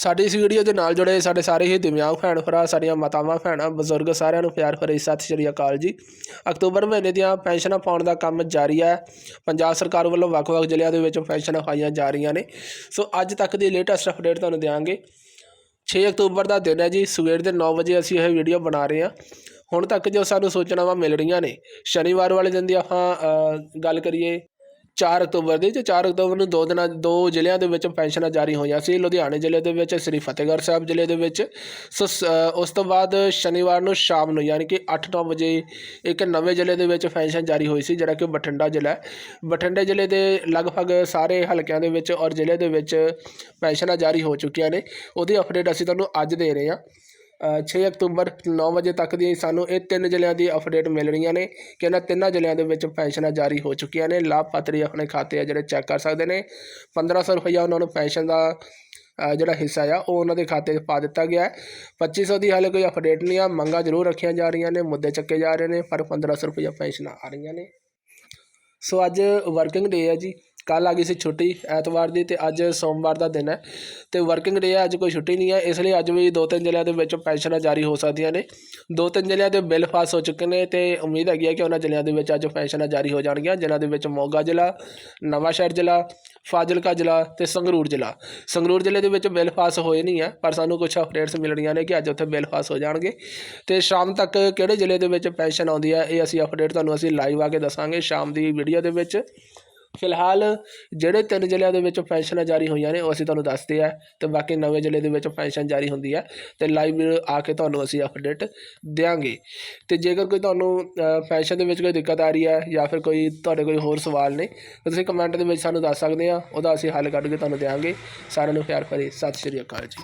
ਸਾਡੀ ਇਸ ਵੀਡੀਓ ਦੇ ਨਾਲ ਜੁੜੇ ਸਾਡੇ ਸਾਰੇ ਹੀ ਦਿਵਿਆਂਗ ਭੈਣ ਭਰਾ, ਸਾਡੀਆਂ ਮਾਤਾਵਾਂ, ਭੈਣਾਂ, ਬਜ਼ੁਰਗ ਸਾਰਿਆਂ ਨੂੰ ਪਿਆਰ ਭਰੀ ਸਤਿ ਸ਼੍ਰੀ ਅਕਾਲ ਜੀ। ਅਕਤੂਬਰ ਮਹੀਨੇ ਦੀਆਂ ਪੈਨਸ਼ਨਾਂ ਪਾਉਣ ਦਾ ਕੰਮ ਜਾਰੀ ਹੈ। ਪੰਜਾਬ ਸਰਕਾਰ ਵੱਲੋਂ ਵੱਖ-ਵੱਖ ਜ਼ਿਲ੍ਹਿਆਂ ਦੇ ਵਿੱਚ ਪੈਨਸ਼ਨਾਂ ਪਾਈਆਂ ਜਾ ਰਹੀਆਂ ਨੇ। ਸੋ ਅੱਜ ਤੱਕ ਦੀ ਲੇਟੈਸਟ ਅਪਡੇਟ ਤੁਹਾਨੂੰ ਦਿਆਂਗੇ। 6 ਅਕਤੂਬਰ ਦਾ ਦਿਨ ਹੈ ਜੀ, ਸਵੇਰ ਦੇ 9 ਵਜੇ ਅਸੀਂ ਇਹ ਵੀਡੀਓ ਬਣਾ ਰਹੇ ਹਾਂ। ਹੁਣ ਤੱਕ ਜੋ ਸਾਨੂੰ ਸੂਚਨਾਵਾਂ ਮਿਲ ਰਹੀਆਂ ਨੇ, ਸ਼ਨੀਵਾਰ ਵਾਲੇ ਦਿਨ ਦੀ ਆਪਾਂ ਗੱਲ ਕਰੀਏ। 4 ਅਕਤੂਬਰ ਦੀ ਤੇ 4 ਅਕਤੂਬਰ ਨੂੰ ਦੋ ਦਿਨਾਂ, ਦੋ ਜ਼ਿਲ੍ਹਿਆਂ ਦੇ ਵਿੱਚ ਪੈਨਸ਼ਨਾਂ ਜਾਰੀ ਹੋਈਆਂ ਸੀ। ਲੁਧਿਆਣੇ ਜ਼ਿਲ੍ਹੇ ਦੇ ਵਿੱਚ, ਸ੍ਰੀ ਫਤਿਹਗੜ੍ਹ ਸਾਹਿਬ ਜ਼ਿਲ੍ਹੇ ਦੇ ਵਿੱਚ। ਸੋ ਸ- ਉਸ ਤੋਂ ਬਾਅਦ ਸ਼ਨੀਵਾਰ ਨੂੰ ਸ਼ਾਮ ਨੂੰ, ਯਾਨੀ ਕਿ 8-9 ਵਜੇ ਇੱਕ ਨਵੇਂ ਜ਼ਿਲ੍ਹੇ ਦੇ ਵਿੱਚ ਪੈਨਸ਼ਨ ਜਾਰੀ ਹੋਈ ਸੀ, ਜਿਹੜਾ ਕਿ ਬਠਿੰਡਾ ਜ਼ਿਲ੍ਹਾ ਹੈ। ਬਠਿੰਡੇ ਜ਼ਿਲ੍ਹੇ ਦੇ ਲਗਭਗ ਸਾਰੇ ਹਲਕਿਆਂ ਦੇ ਵਿੱਚ ਔਰ ਜ਼ਿਲ੍ਹੇ ਦੇ ਵਿੱਚ ਪੈਨਸ਼ਨਾਂ ਜਾਰੀ ਹੋ ਚੁੱਕੀਆਂ ਨੇ। ਉਹਦੀ ਅਪਡੇਟ ਅਸੀਂ ਤੁਹਾਨੂੰ ਅੱਜ ਦੇ ਰਹੇ ਹਾਂ। 6 ਅਕਤੂਬਰ 9 ਵਜੇ ਤੱਕ ਦੀ ਸਾਨੂੰ ਇਹ ਤਿੰਨ ਜ਼ਿਲ੍ਹਿਆਂ ਦੀ ਅਪਡੇਟ ਮਿਲ ਰਹੀਆਂ ਨੇ ਕਿ ਇਹਨਾਂ ਤਿੰਨਾਂ ਜ਼ਿਲ੍ਹਿਆਂ ਦੇ ਵਿੱਚ ਪੈਨਸ਼ਨਾਂ ਜਾਰੀ ਹੋ ਚੁੱਕੀਆਂ ਨੇ। ਲਾਭਪਾਤਰੀ ਆਪਣੇ ਖਾਤੇ ਆ ਜਿਹੜੇ ਚੈੱਕ ਕਰ ਸਕਦੇ ਨੇ। 1500 ਰੁਪਈਆ ਉਹਨਾਂ ਨੂੰ ਪੈਨਸ਼ਨ ਦਾ ਜਿਹੜਾ ਹਿੱਸਾ ਆ, ਉਹ ਉਹਨਾਂ ਦੇ ਖਾਤੇ 'ਚ ਪਾ ਦਿੱਤਾ ਗਿਆ ਹੈ। 2500 ਦੀ ਹਾਲੇ ਕੋਈ ਅਪਡੇਟ ਨਹੀਂ ਆ। ਮੰਗਾਂ ਜ਼ਰੂਰ ਰੱਖੀਆਂ ਜਾ ਰਹੀਆਂ ਨੇ, ਮੁੱਦੇ ਚੱਕੇ ਜਾ ਰਹੇ ਨੇ, ਪਰ 1500 ਰੁਪਈਆ ਪੈਨਸ਼ਨਾਂ ਆ ਰਹੀਆਂ ਨੇ। ਸੋ ਅੱਜ ਵਰਕਿੰਗ ਡੇ ਹੈ ਜੀ। ਕੱਲ ਆ ਗਈ ਸੀ ਛੁੱਟੀ ਐਤਵਾਰ ਦੀ ਤੇ ਅੱਜ ਸੋਮਵਾਰ ਦਾ ਦਿਨ ਹੈ ਤੇ ਵਰਕਿੰਗ ਡੇ ਹੈ, ਅੱਜ ਕੋਈ ਛੁੱਟੀ ਨਹੀਂ ਹੈ, ਇਸ ਲਈ ਅੱਜ ਵੀ ਦੋ ਤਿੰਨ ਜ਼ਿਲ੍ਹਿਆਂ ਦੇ ਵਿੱਚ ਪੈਨਸ਼ਨਾਂ ਜਾਰੀ ਹੋ ਸਕਦੀਆਂ ਨੇ। ਦੋ ਤਿੰਨ ਜ਼ਿਲ੍ਹਿਆਂ ਦੇ ਬਿੱਲ ਪਾਸ ਹੋ ਚੁੱਕੇ ਨੇ ਤੇ ਉਮੀਦ ਹੈਗੀ ਹੈ ਕਿ ਉਹਨਾਂ ਜ਼ਿਲ੍ਹਿਆਂ ਦੇ ਵਿੱਚ ਅੱਜ ਪੈਨਸ਼ਨਾਂ ਜਾਰੀ ਹੋ ਜਾਣਗੀਆਂ, ਜਿਨ੍ਹਾਂ ਦੇ ਵਿੱਚ ਮੋਗਾ ਜ਼ਿਲ੍ਹਾ, ਨਵਾਂਸ਼ਹਿਰ ਜ਼ਿਲ੍ਹਾ, ਫਾਜ਼ਿਲਕਾ ਜ਼ਿਲ੍ਹਾ ਤੇ ਸੰਗਰੂਰ ਜ਼ਿਲ੍ਹਾ। ਸੰਗਰੂਰ ਜ਼ਿਲ੍ਹੇ ਦੇ ਵਿੱਚ ਬਿੱਲ ਪਾਸ ਹੋਏ ਨਹੀਂ ਹੈ, ਪਰ ਸਾਨੂੰ ਕੁਝ ਅਪਡੇਟਸ ਮਿਲ ਰਹੀਆਂ ਨੇ ਕਿ ਅੱਜ ਉੱਥੇ ਬਿੱਲ ਪਾਸ ਹੋ ਜਾਣਗੇ। ਤੇ ਸ਼ਾਮ ਤੱਕ ਕਿਹੜੇ ਜ਼ਿਲ੍ਹੇ ਦੇ ਵਿੱਚ ਪੈਨਸ਼ਨ ਆਉਂਦੀ ਹੈ, ਇਹ ਅਸੀਂ ਅਪਡੇਟ ਤੁਹਾਨੂੰ ਅਸੀਂ ਲਾਈਵ ਆ ਕੇ ਦੱਸਾਂਗੇ ਸ਼ਾਮ ਦੀ ਵੀਡੀਓ ਦੇ ਵਿੱਚ। ਫਿਲਹਾਲ ਜਿਹੜੇ ਤਿੰਨ ਜ਼ਿਲ੍ਹਿਆਂ ਦੇ ਵਿੱਚ ਪੈਨਸ਼ਨਾਂ ਜਾਰੀ ਹੋਈਆਂ ਨੇ, ਉਹ ਅਸੀਂ ਤੁਹਾਨੂੰ ਦੱਸਦੇ ਆ ਤੇ ਬਾਕੀ ਨਵੇਂ ਜ਼ਿਲ੍ਹੇ ਦੇ ਵਿੱਚ ਪੈਨਸ਼ਨ ਜਾਰੀ ਹੁੰਦੀ ਹੈ ਤੇ ਲਾਈਵ ਆ ਕੇ ਤੁਹਾਨੂੰ ਅਸੀਂ ਅਪਡੇਟ ਦਿਆਂਗੇ। ਤੇ ਜੇਕਰ ਕੋਈ ਤੁਹਾਨੂੰ ਪੈਨਸ਼ਨ ਦੇ ਵਿੱਚ ਕੋਈ ਦਿੱਕਤ ਆ ਰਹੀ ਹੈ ਜਾਂ ਫਿਰ ਕੋਈ ਤੁਹਾਡੇ ਕੋਈ ਹੋਰ ਸਵਾਲ ਨੇ, ਤਾਂ ਤੁਸੀਂ ਕਮੈਂਟ ਦੇ ਵਿੱਚ ਸਾਨੂੰ ਦੱਸ ਸਕਦੇ ਆ, ਉਹਦਾ ਅਸੀਂ ਹੱਲ ਕੱਢ ਕੇ ਤੁਹਾਨੂੰ ਦਿਆਂਗੇ। ਸਾਰਿਆਂ ਨੂੰ ਪਿਆਰ ਭਰੀ ਸਤਿ ਸ਼੍ਰੀ ਅਕਾਲ ਜੀ।